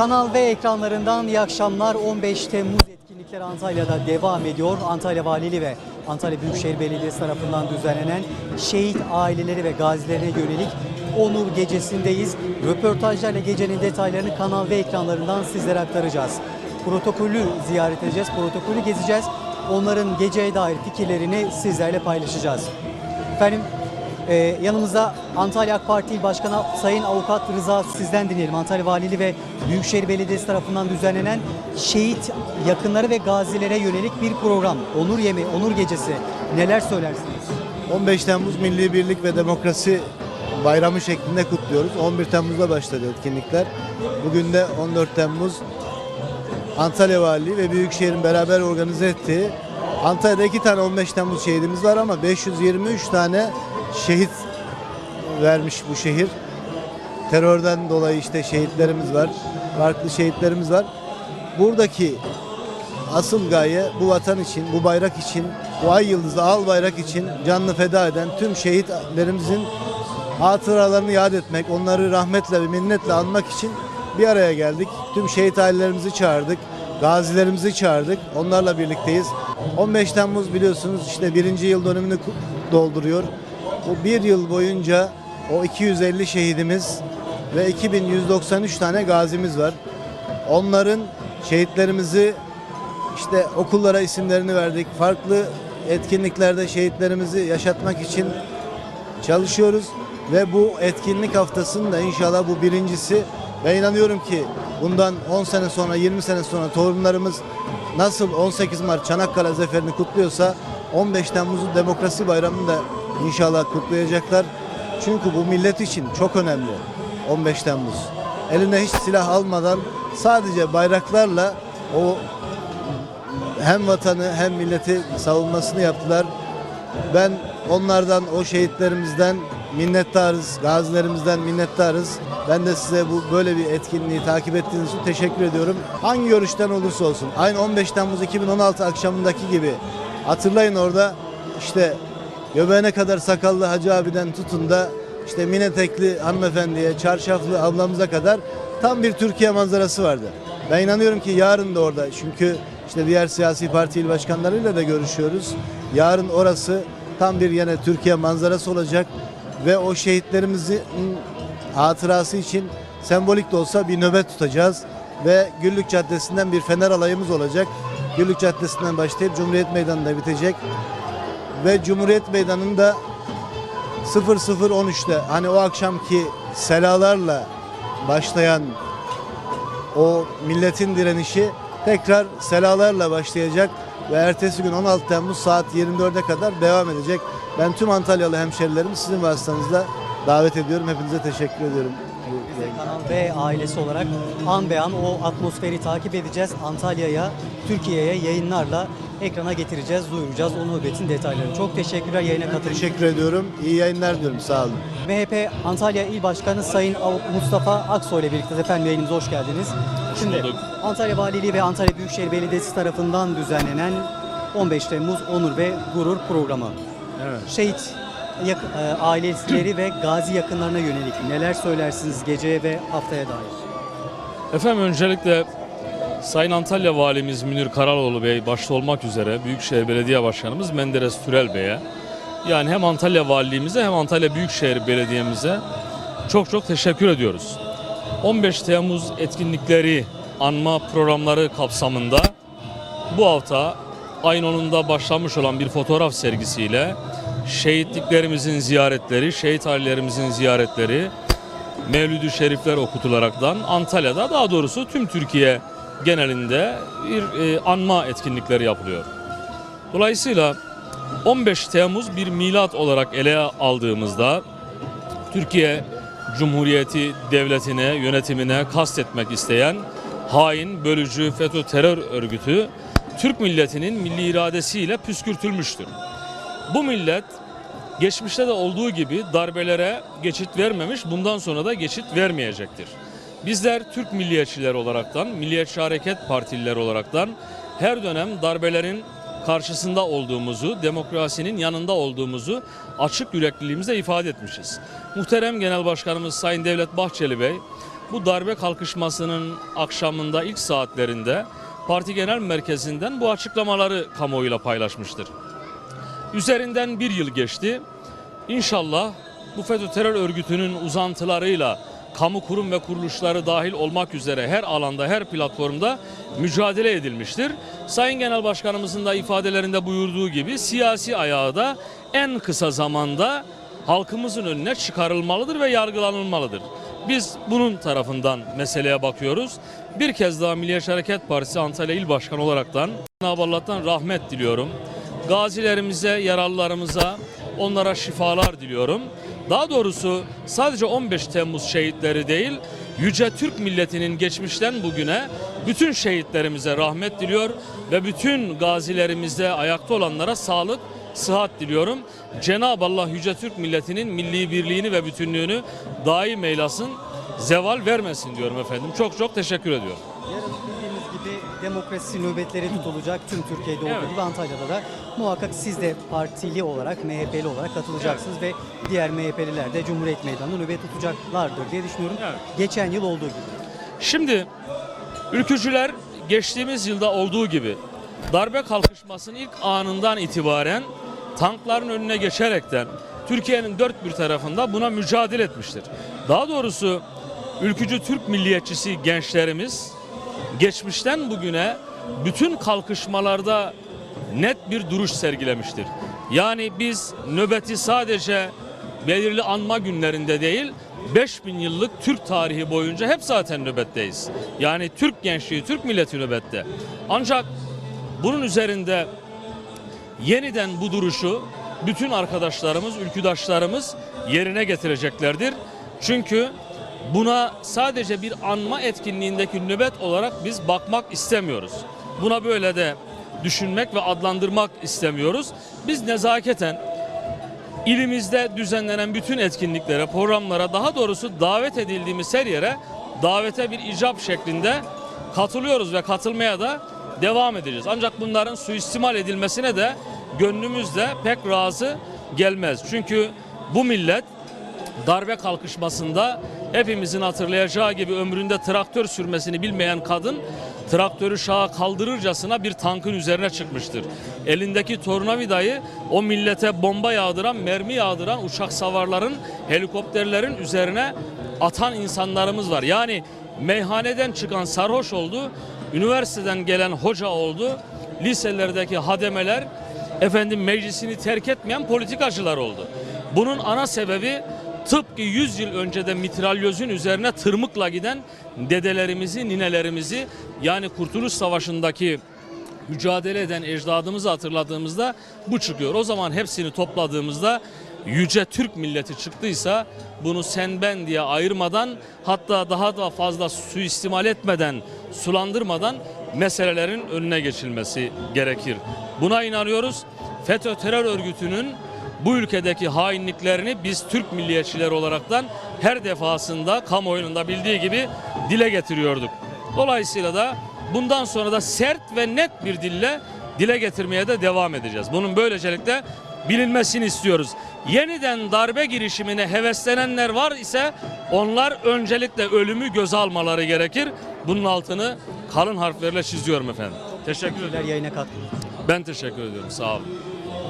Kanal V ekranlarından iyi akşamlar. 15 Temmuz etkinlikleri Antalya'da devam ediyor. Antalya Valiliği ve Antalya Büyükşehir Belediyesi tarafından düzenlenen şehit aileleri ve gazilerine yönelik Onur Gecesi'ndeyiz. Röportajlarla gecenin detaylarını Kanal V ekranlarından sizlere aktaracağız. Protokolü ziyaret edeceğiz, protokolü gezeceğiz. Onların geceye dair fikirlerini sizlerle paylaşacağız. Efendim ee, yanımızda Antalya AK Parti İl Başkanı Sayın Avukat Rıza sizden dinleyelim. Antalya Valiliği ve Büyükşehir Belediyesi tarafından düzenlenen şehit yakınları ve gazilere yönelik bir program. Onur Yemi, Onur Gecesi. Neler söylersiniz? 15 Temmuz Milli Birlik ve Demokrasi Bayramı şeklinde kutluyoruz. 11 Temmuz'da başladı etkinlikler. Bugün de 14 Temmuz Antalya Valiliği ve Büyükşehir'in beraber organize ettiği Antalya'da iki tane 15 Temmuz şehidimiz var ama 523 tane şehit vermiş bu şehir. Terörden dolayı işte şehitlerimiz var. Farklı şehitlerimiz var. Buradaki asıl gaye bu vatan için, bu bayrak için, bu ay yıldızı al bayrak için canını feda eden tüm şehitlerimizin hatıralarını yad etmek, onları rahmetle ve minnetle anmak için bir araya geldik. Tüm şehit ailelerimizi çağırdık, gazilerimizi çağırdık. Onlarla birlikteyiz. 15 Temmuz biliyorsunuz işte birinci yıl dönümünü dolduruyor. Bu bir yıl boyunca o 250 şehidimiz ve 2193 tane gazimiz var. Onların şehitlerimizi işte okullara isimlerini verdik. Farklı etkinliklerde şehitlerimizi yaşatmak için çalışıyoruz. Ve bu etkinlik haftasının da inşallah bu birincisi. Ve inanıyorum ki bundan 10 sene sonra 20 sene sonra torunlarımız nasıl 18 Mart Çanakkale Zeferi'ni kutluyorsa 15 Temmuz'un Demokrasi Bayramı'nı da inşallah kutlayacaklar. Çünkü bu millet için çok önemli 15 Temmuz. Eline hiç silah almadan sadece bayraklarla o hem vatanı hem milleti savunmasını yaptılar. Ben onlardan, o şehitlerimizden minnettarız, gazilerimizden minnettarız. Ben de size bu böyle bir etkinliği takip ettiğiniz için teşekkür ediyorum. Hangi görüşten olursa olsun, aynı 15 Temmuz 2016 akşamındaki gibi hatırlayın orada işte göbeğine kadar sakallı hacı abiden tutun da işte minetekli hanımefendiye, çarşaflı ablamıza kadar tam bir Türkiye manzarası vardı. Ben inanıyorum ki yarın da orada çünkü işte diğer siyasi parti il başkanlarıyla da görüşüyoruz. Yarın orası tam bir yine Türkiye manzarası olacak ve o şehitlerimizin hatırası için sembolik de olsa bir nöbet tutacağız ve Güllük Caddesi'nden bir fener alayımız olacak. Güllük Caddesi'nden başlayıp Cumhuriyet Meydanı'nda bitecek ve Cumhuriyet Meydanı'nda 0013'te hani o akşamki selalarla başlayan o milletin direnişi tekrar selalarla başlayacak ve ertesi gün 16 Temmuz saat 24'e kadar devam edecek. Ben tüm Antalyalı hemşerilerimi sizin vasıtanızla davet ediyorum. Hepinize teşekkür ediyorum. Biz de Kanal V ailesi olarak an be an o atmosferi takip edeceğiz. Antalya'ya, Türkiye'ye yayınlarla ekrana getireceğiz, duyuracağız o nöbetin detaylarını. Çok teşekkürler yayına katıldığınız için. Teşekkür ediyorum. İyi yayınlar diliyorum. Sağ olun. MHP Antalya İl Başkanı Sayın Mustafa Aksoy ile birlikte efendim yayınımıza hoş geldiniz. Şimdi bulduk. Antalya Valiliği ve Antalya Büyükşehir Belediyesi tarafından düzenlenen 15 Temmuz Onur ve Gurur programı. Evet. Şehit yak- e, aileleri ve gazi yakınlarına yönelik neler söylersiniz geceye ve haftaya dair? Efendim öncelikle Sayın Antalya Valimiz Münir Karaloğlu Bey başta olmak üzere Büyükşehir Belediye Başkanımız Menderes Türel Bey'e yani hem Antalya Valiliğimize hem Antalya Büyükşehir Belediye'mize çok çok teşekkür ediyoruz. 15 Temmuz etkinlikleri anma programları kapsamında bu hafta ayın 10'unda başlamış olan bir fotoğraf sergisiyle şehitliklerimizin ziyaretleri, şehit ailelerimizin ziyaretleri, Mevlüdü Şerifler okutularaktan Antalya'da daha doğrusu tüm Türkiye genelinde bir e, anma etkinlikleri yapılıyor. Dolayısıyla 15 Temmuz bir milat olarak ele aldığımızda Türkiye Cumhuriyeti devletine, yönetimine kastetmek isteyen hain, bölücü FETÖ terör örgütü Türk milletinin milli iradesiyle püskürtülmüştür. Bu millet geçmişte de olduğu gibi darbelere geçit vermemiş, bundan sonra da geçit vermeyecektir. Bizler Türk milliyetçiler olaraktan, Milliyetçi Hareket Partililer olaraktan her dönem darbelerin karşısında olduğumuzu, demokrasinin yanında olduğumuzu açık yürekliliğimizle ifade etmişiz. Muhterem Genel Başkanımız Sayın Devlet Bahçeli Bey bu darbe kalkışmasının akşamında ilk saatlerinde parti genel merkezinden bu açıklamaları kamuoyuyla paylaşmıştır. Üzerinden bir yıl geçti. İnşallah bu FETÖ terör örgütünün uzantılarıyla kamu kurum ve kuruluşları dahil olmak üzere her alanda, her platformda mücadele edilmiştir. Sayın Genel Başkanımızın da ifadelerinde buyurduğu gibi siyasi ayağı da en kısa zamanda halkımızın önüne çıkarılmalıdır ve yargılanılmalıdır. Biz bunun tarafından meseleye bakıyoruz. Bir kez daha Milliyetçi Hareket Partisi Antalya İl Başkanı olaraktan Cenab-ı Allah'tan rahmet diliyorum. Gazilerimize, yaralılarımıza, onlara şifalar diliyorum. Daha doğrusu sadece 15 Temmuz şehitleri değil, Yüce Türk milletinin geçmişten bugüne bütün şehitlerimize rahmet diliyor ve bütün gazilerimize ayakta olanlara sağlık, sıhhat diliyorum. Cenab-ı Allah Yüce Türk milletinin milli birliğini ve bütünlüğünü daim eylasın, zeval vermesin diyorum efendim. Çok çok teşekkür ediyorum. Demokrasi nöbetleri tutulacak tüm Türkiye'de olduğu Evet. gibi Antalya'da da muhakkak siz de partili olarak, MHP'li olarak katılacaksınız ve diğer MHP'liler de Cumhuriyet Meydanı'nda nöbet tutacaklardır diye düşünüyorum. Evet. Geçen yıl olduğu gibi. Şimdi ülkücüler geçtiğimiz yılda olduğu gibi darbe kalkışmasının ilk anından itibaren tankların önüne geçerekten Türkiye'nin dört bir tarafında buna mücadele etmiştir. Daha doğrusu ülkücü Türk milliyetçisi gençlerimiz geçmişten bugüne bütün kalkışmalarda net bir duruş sergilemiştir. Yani biz nöbeti sadece belirli anma günlerinde değil 5000 yıllık Türk tarihi boyunca hep zaten nöbetteyiz. Yani Türk gençliği, Türk milleti nöbette. Ancak bunun üzerinde yeniden bu duruşu bütün arkadaşlarımız, ülküdaşlarımız yerine getireceklerdir. Çünkü buna sadece bir anma etkinliğindeki nöbet olarak biz bakmak istemiyoruz. Buna böyle de düşünmek ve adlandırmak istemiyoruz. Biz nezaketen ilimizde düzenlenen bütün etkinliklere, programlara, daha doğrusu davet edildiğimiz her yere davete bir icap şeklinde katılıyoruz ve katılmaya da devam edeceğiz. Ancak bunların suistimal edilmesine de gönlümüzde pek razı gelmez. Çünkü bu millet darbe kalkışmasında hepimizin hatırlayacağı gibi ömründe traktör sürmesini bilmeyen kadın traktörü şaha kaldırırcasına bir tankın üzerine çıkmıştır. Elindeki tornavidayı o millete bomba yağdıran, mermi yağdıran uçak savarların, helikopterlerin üzerine atan insanlarımız var. Yani meyhaneden çıkan sarhoş oldu, üniversiteden gelen hoca oldu, liselerdeki hademeler efendim meclisini terk etmeyen politikacılar oldu. Bunun ana sebebi tıpkı 100 yıl önce de mitralyözün üzerine tırmıkla giden dedelerimizi, ninelerimizi yani Kurtuluş Savaşı'ndaki mücadele eden ecdadımızı hatırladığımızda bu çıkıyor. O zaman hepsini topladığımızda yüce Türk milleti çıktıysa bunu sen ben diye ayırmadan hatta daha da fazla suistimal etmeden, sulandırmadan meselelerin önüne geçilmesi gerekir. Buna inanıyoruz. FETÖ terör örgütünün bu ülkedeki hainliklerini biz Türk milliyetçileri olaraktan her defasında kamuoyunun da bildiği gibi dile getiriyorduk. Dolayısıyla da bundan sonra da sert ve net bir dille dile getirmeye de devam edeceğiz. Bunun böylecelikle bilinmesini istiyoruz. Yeniden darbe girişimine heveslenenler var ise onlar öncelikle ölümü göze almaları gerekir. Bunun altını kalın harflerle çiziyorum efendim. Teşekkür ederim. Teşekkürler yayına katkınız. Ben teşekkür ediyorum. Sağ olun.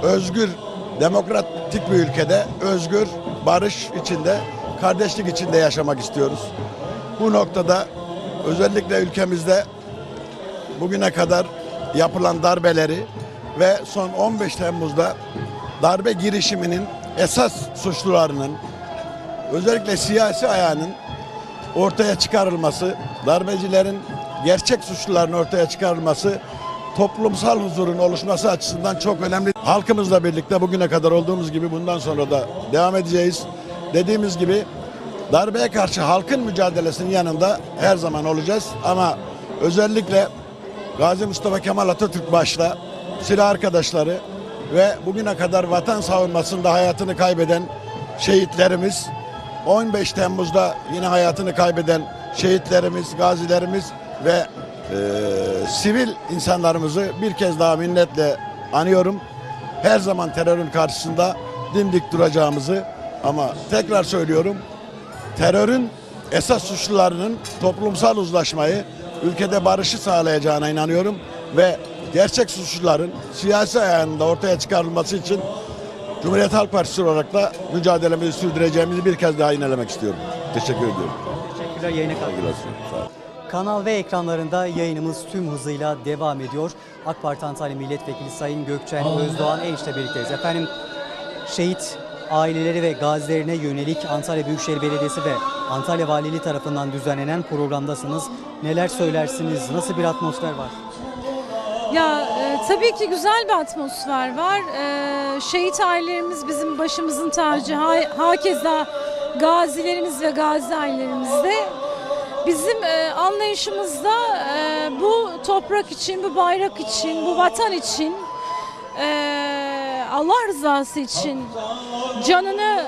özgür, demokratik bir ülkede özgür, barış içinde, kardeşlik içinde yaşamak istiyoruz. Bu noktada özellikle ülkemizde bugüne kadar yapılan darbeleri ve son 15 Temmuz'da darbe girişiminin esas suçlularının özellikle siyasi ayağının ortaya çıkarılması, darbecilerin gerçek suçluların ortaya çıkarılması toplumsal huzurun oluşması açısından çok önemli. Halkımızla birlikte bugüne kadar olduğumuz gibi bundan sonra da devam edeceğiz. Dediğimiz gibi darbeye karşı halkın mücadelesinin yanında her zaman olacağız ama özellikle Gazi Mustafa Kemal Atatürk başta silah arkadaşları ve bugüne kadar vatan savunmasında hayatını kaybeden şehitlerimiz 15 Temmuz'da yine hayatını kaybeden şehitlerimiz, gazilerimiz ve e, sivil insanlarımızı bir kez daha minnetle anıyorum. Her zaman terörün karşısında dimdik duracağımızı ama tekrar söylüyorum terörün esas suçlularının toplumsal uzlaşmayı, ülkede barışı sağlayacağına inanıyorum ve gerçek suçluların siyasi ayağında ortaya çıkarılması için Cumhuriyet Halk Partisi olarak da mücadelemizi sürdüreceğimizi bir kez daha inelemek istiyorum. Teşekkür ediyorum. Teşekkürler yayına olun. Kanal ve ekranlarında yayınımız tüm hızıyla devam ediyor. AK Parti Antalya Milletvekili Sayın Gökçen Özdoğan Eniş'le birlikteyiz. Efendim şehit aileleri ve gazilerine yönelik Antalya Büyükşehir Belediyesi ve Antalya Valiliği tarafından düzenlenen programdasınız. Neler söylersiniz? Nasıl bir atmosfer var? Ya e, tabii ki güzel bir atmosfer var. E, şehit ailelerimiz bizim başımızın tacı. Ha, hakeza gazilerimiz ve gazi ailelerimiz de. Bizim e, anlayışımızda e, bu toprak için, bu bayrak için, bu vatan için, e, Allah rızası için canını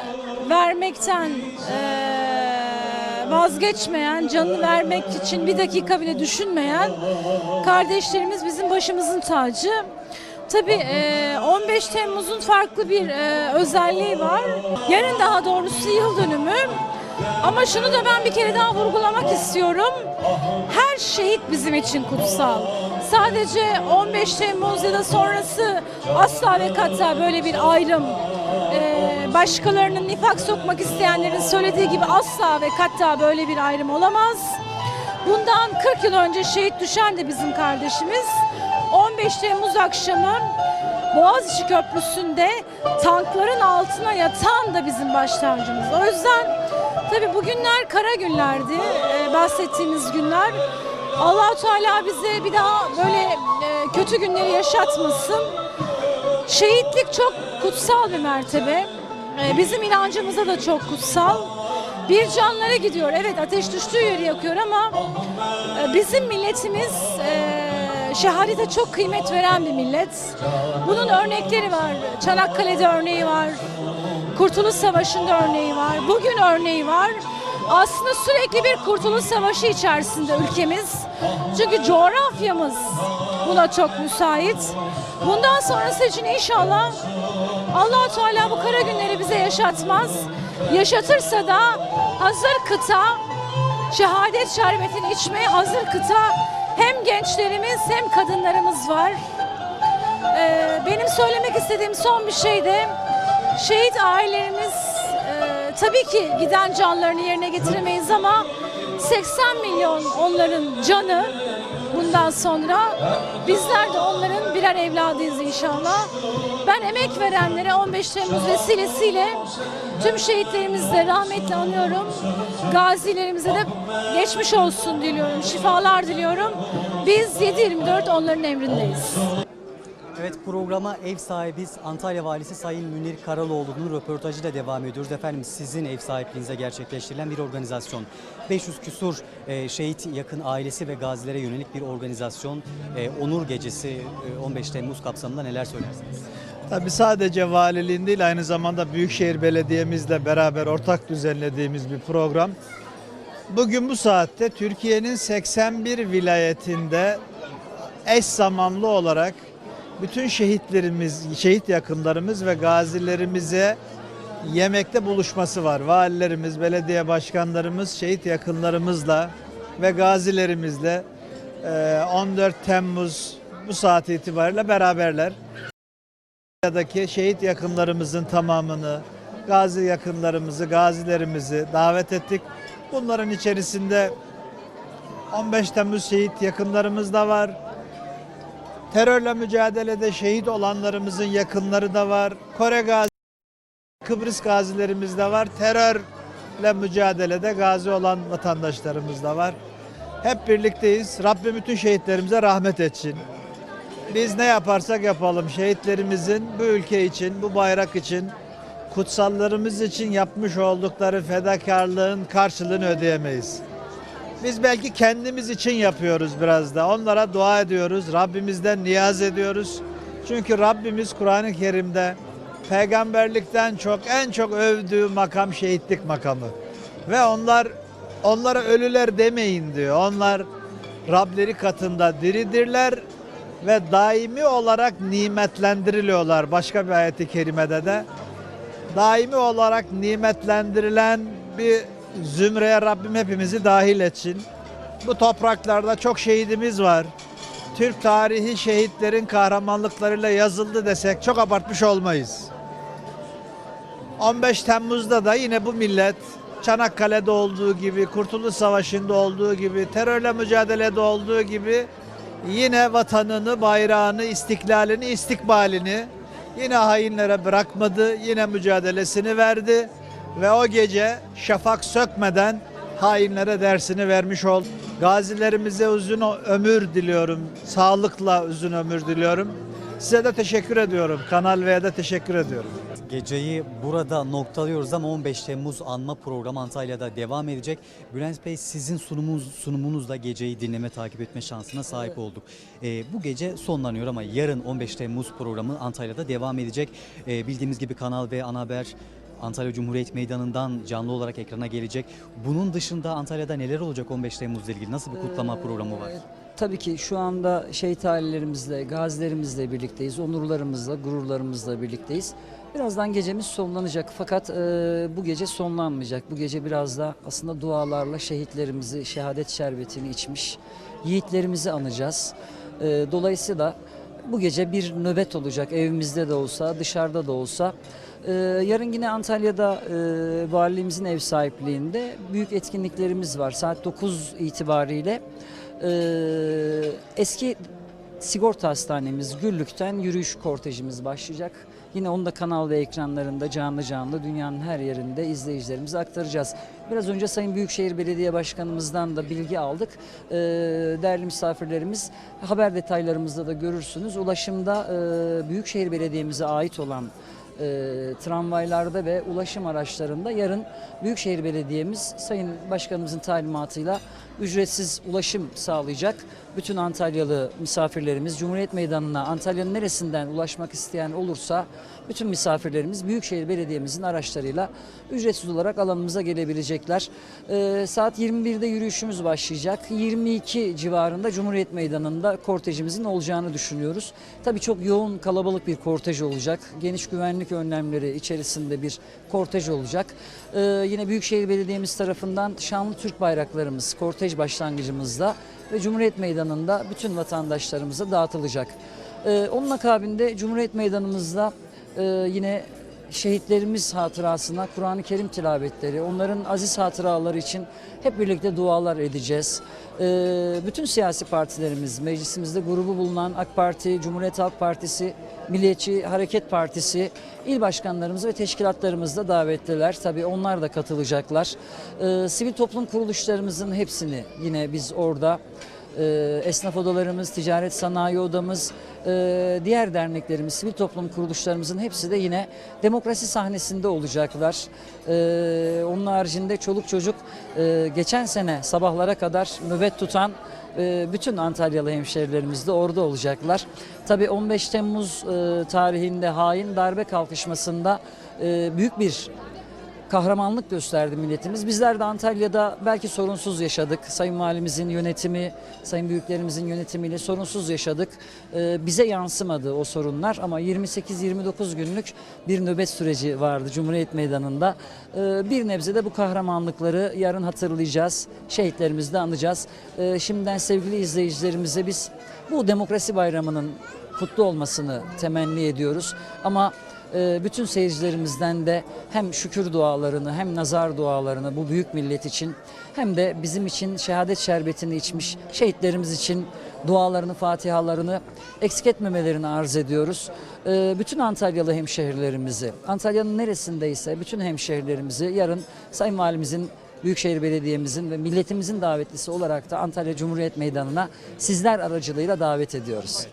vermekten e, vazgeçmeyen, canını vermek için bir dakika bile düşünmeyen kardeşlerimiz bizim başımızın tacı. Tabii e, 15 Temmuz'un farklı bir e, özelliği var. Yarın daha doğrusu yıl dönümü. Ama şunu da ben bir kere daha vurgulamak istiyorum. Her şehit bizim için kutsal. Sadece 15 Temmuz ya da sonrası asla ve kata böyle bir ayrım e, başkalarının nifak sokmak isteyenlerin söylediği gibi asla ve kata böyle bir ayrım olamaz. Bundan 40 yıl önce şehit düşen de bizim kardeşimiz. 15 Temmuz akşamı Boğaziçi Köprüsü'nde tankların altına yatan da bizim baş tacımız. O yüzden tabii bugünler kara günlerdi. e, bahsettiğimiz günler. allah Teala bize bir daha böyle e, kötü günleri yaşatmasın. Şehitlik çok kutsal bir mertebe. Ee, Bizim inancımıza da çok kutsal. Bir canlara gidiyor. Evet ateş düştüğü yeri yakıyor ama e, bizim milletimiz e, şehadete çok kıymet veren bir millet. Bunun örnekleri var. Çanakkale'de örneği var. Kurtuluş Savaşı'nda örneği var. Bugün örneği var. Aslında sürekli bir kurtuluş savaşı içerisinde ülkemiz. Çünkü coğrafyamız buna çok müsait. Bundan sonrası için inşallah allah Teala bu kara günleri bize yaşatmaz. Yaşatırsa da hazır kıta şehadet şerbetini içmeye hazır kıta hem gençlerimiz hem kadınlarımız var. Ee, benim söylemek istediğim son bir şey de şehit ailelerimiz e, tabii ki giden canlarını yerine getiremeyiz ama 80 milyon onların canı bundan sonra bizler de onların birer evladıyız inşallah. Ben emek verenlere 15 Temmuz vesilesiyle tüm şehitlerimizi de rahmetle anıyorum. Gazilerimize de geçmiş olsun diliyorum, şifalar diliyorum. Biz 7-24 onların emrindeyiz. Evet programa ev sahibiz Antalya Valisi Sayın Münir Karaloğlu'nun röportajıyla devam ediyoruz. Efendim sizin ev sahipliğinize gerçekleştirilen bir organizasyon. 500 küsur e, şehit yakın ailesi ve gazilere yönelik bir organizasyon. E, Onur Gecesi e, 15 Temmuz kapsamında neler söylersiniz? Tabii sadece valiliğin değil aynı zamanda Büyükşehir Belediye'mizle beraber ortak düzenlediğimiz bir program. Bugün bu saatte Türkiye'nin 81 vilayetinde eş zamanlı olarak bütün şehitlerimiz, şehit yakınlarımız ve gazilerimize yemekte buluşması var. Valilerimiz, belediye başkanlarımız, şehit yakınlarımızla ve gazilerimizle eee, 14 Temmuz bu saat itibariyle beraberler. Antalya'daki şehit yakınlarımızın tamamını, gazi yakınlarımızı, gazilerimizi davet ettik. Bunların içerisinde 15 Temmuz şehit yakınlarımız da var. Terörle mücadelede şehit olanlarımızın yakınları da var. Kore gazi, Kıbrıs gazilerimiz de var. Terörle mücadelede gazi olan vatandaşlarımız da var. Hep birlikteyiz. Rabbim bütün şehitlerimize rahmet etsin. Biz ne yaparsak yapalım şehitlerimizin bu ülke için, bu bayrak için, kutsallarımız için yapmış oldukları fedakarlığın karşılığını ödeyemeyiz. Biz belki kendimiz için yapıyoruz biraz da. Onlara dua ediyoruz. Rabbimizden niyaz ediyoruz. Çünkü Rabbimiz Kur'an-ı Kerim'de peygamberlikten çok en çok övdüğü makam şehitlik makamı. Ve onlar onlara ölüler demeyin diyor. Onlar Rableri katında diridirler ve daimi olarak nimetlendiriliyorlar. Başka bir ayeti kerimede de daimi olarak nimetlendirilen bir zümreye Rabbim hepimizi dahil etsin. Bu topraklarda çok şehidimiz var. Türk tarihi şehitlerin kahramanlıklarıyla yazıldı desek çok abartmış olmayız. 15 Temmuz'da da yine bu millet Çanakkale'de olduğu gibi, Kurtuluş Savaşı'nda olduğu gibi, terörle mücadelede olduğu gibi yine vatanını, bayrağını, istiklalini, istikbalini yine hainlere bırakmadı. Yine mücadelesini verdi ve o gece şafak sökmeden hainlere dersini vermiş oldu. Gazilerimize uzun ömür diliyorum. Sağlıkla uzun ömür diliyorum. Size de teşekkür ediyorum. Kanal V'ye de teşekkür ediyorum. Geceyi burada noktalıyoruz ama 15 Temmuz anma programı Antalya'da devam edecek. Bülent Bey sizin sunumunuz, sunumunuzla geceyi dinleme takip etme şansına sahip olduk. Ee, bu gece sonlanıyor ama yarın 15 Temmuz programı Antalya'da devam edecek. Ee, bildiğimiz gibi Kanal ve Ana Haber Antalya Cumhuriyet Meydanı'ndan canlı olarak ekrana gelecek. Bunun dışında Antalya'da neler olacak 15 Temmuz'la ilgili? Nasıl bir kutlama programı var? Ee, Tabii ki şu anda şehit ailelerimizle, gazilerimizle birlikteyiz, onurlarımızla, gururlarımızla birlikteyiz. Birazdan gecemiz sonlanacak fakat e, bu gece sonlanmayacak. Bu gece biraz da aslında dualarla şehitlerimizi, şehadet şerbetini içmiş yiğitlerimizi anacağız. E, dolayısıyla bu gece bir nöbet olacak evimizde de olsa, dışarıda da olsa. E, yarın yine Antalya'da e, valiliğimizin ev sahipliğinde büyük etkinliklerimiz var. Saat 9 itibariyle ee, eski sigorta hastanemiz Güllük'ten yürüyüş kortejimiz başlayacak. Yine onu da kanal ve ekranlarında canlı canlı dünyanın her yerinde izleyicilerimize aktaracağız. Biraz önce Sayın Büyükşehir Belediye Başkanımızdan da bilgi aldık. Ee, değerli misafirlerimiz haber detaylarımızda da görürsünüz. Ulaşımda e, Büyükşehir Belediye'mize ait olan e, tramvaylarda ve ulaşım araçlarında yarın Büyükşehir Belediye'miz Sayın Başkanımızın talimatıyla ücretsiz ulaşım sağlayacak. Bütün Antalyalı misafirlerimiz Cumhuriyet Meydanı'na Antalya'nın neresinden ulaşmak isteyen olursa bütün misafirlerimiz Büyükşehir Belediye'mizin araçlarıyla ücretsiz olarak alanımıza gelebilecekler. E, saat 21'de yürüyüşümüz başlayacak. 22 civarında Cumhuriyet Meydanı'nda kortejimizin olacağını düşünüyoruz. Tabii çok yoğun kalabalık bir kortej olacak. Geniş güvenlik önlemleri içerisinde bir kortej olacak. Ee, yine Büyükşehir Belediye'miz tarafından şanlı Türk bayraklarımız kortej başlangıcımızda ve Cumhuriyet Meydanı'nda bütün vatandaşlarımıza dağıtılacak. Ee, onun akabinde Cumhuriyet Meydanımızda e, yine şehitlerimiz hatırasına Kur'an-ı Kerim tilavetleri, onların aziz hatıraları için hep birlikte dualar edeceğiz. Ee, bütün siyasi partilerimiz, meclisimizde grubu bulunan AK Parti, Cumhuriyet Halk Partisi, Milliyetçi Hareket Partisi, il başkanlarımız ve teşkilatlarımız da davetliler. Tabii onlar da katılacaklar. Ee, sivil toplum kuruluşlarımızın hepsini yine biz orada e, esnaf odalarımız, ticaret sanayi odamız, e, diğer derneklerimiz, sivil toplum kuruluşlarımızın hepsi de yine demokrasi sahnesinde olacaklar. E, onun haricinde çoluk çocuk e, geçen sene sabahlara kadar nöbet tutan e, bütün Antalyalı hemşehrilerimiz de orada olacaklar. Tabii 15 Temmuz e, tarihinde hain darbe kalkışmasında e, büyük bir kahramanlık gösterdi milletimiz. Bizler de Antalya'da belki sorunsuz yaşadık. Sayın Valimizin yönetimi, Sayın Büyüklerimizin yönetimiyle sorunsuz yaşadık. Ee, bize yansımadı o sorunlar ama 28-29 günlük bir nöbet süreci vardı Cumhuriyet Meydanı'nda. Ee, bir nebze de bu kahramanlıkları yarın hatırlayacağız. Şehitlerimizi de anacağız. Ee, şimdiden sevgili izleyicilerimize biz bu demokrasi bayramının kutlu olmasını temenni ediyoruz. Ama bütün seyircilerimizden de hem şükür dualarını hem nazar dualarını bu büyük millet için hem de bizim için şehadet şerbetini içmiş şehitlerimiz için dualarını, fatihalarını eksik etmemelerini arz ediyoruz. E, Bütün Antalyalı hemşehrilerimizi, Antalya'nın neresindeyse bütün hemşehrilerimizi yarın Sayın Valimizin Büyükşehir Belediye'mizin ve milletimizin davetlisi olarak da Antalya Cumhuriyet Meydanı'na sizler aracılığıyla davet ediyoruz.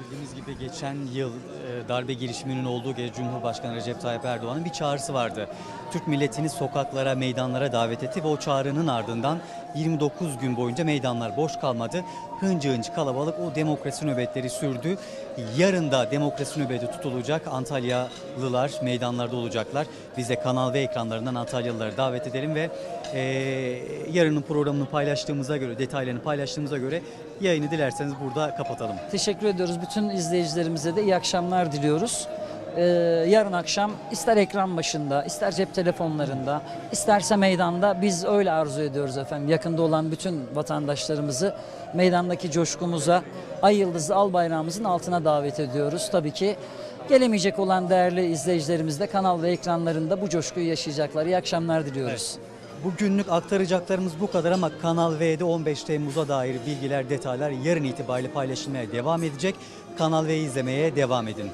Bildiğimiz gibi geçen yıl e, darbe girişiminin olduğu gece Cumhurbaşkanı Recep Tayyip Erdoğan'ın bir çağrısı vardı. Türk milletini sokaklara, meydanlara davet etti ve o çağrının ardından 29 gün boyunca meydanlar boş kalmadı. Hıncı hıncı kalabalık o demokrasi nöbetleri sürdü. Yarın da demokrasi nöbeti tutulacak. Antalyalılar meydanlarda olacaklar. Biz de kanal ve ekranlarından Antalyalıları davet edelim ve e, yarının programını paylaştığımıza göre, detaylarını paylaştığımıza göre yayını dilerseniz burada kapatalım. Teşekkür ediyoruz. Bütün izleyicilerimize de iyi akşamlar diliyoruz. E, yarın akşam ister ekran başında, ister cep telefonlarında, isterse meydanda biz öyle arzu ediyoruz efendim. Yakında olan bütün vatandaşlarımızı meydandaki coşkumuza, ay yıldızı al bayrağımızın altına davet ediyoruz. Tabii ki gelemeyecek olan değerli izleyicilerimiz de kanal ve ekranlarında bu coşkuyu yaşayacaklar. İyi akşamlar diliyoruz. Bugünlük aktaracaklarımız bu kadar ama Kanal V'de 15 Temmuz'a dair bilgiler, detaylar yarın itibariyle paylaşılmaya devam edecek. Kanal V'yi izlemeye devam edin.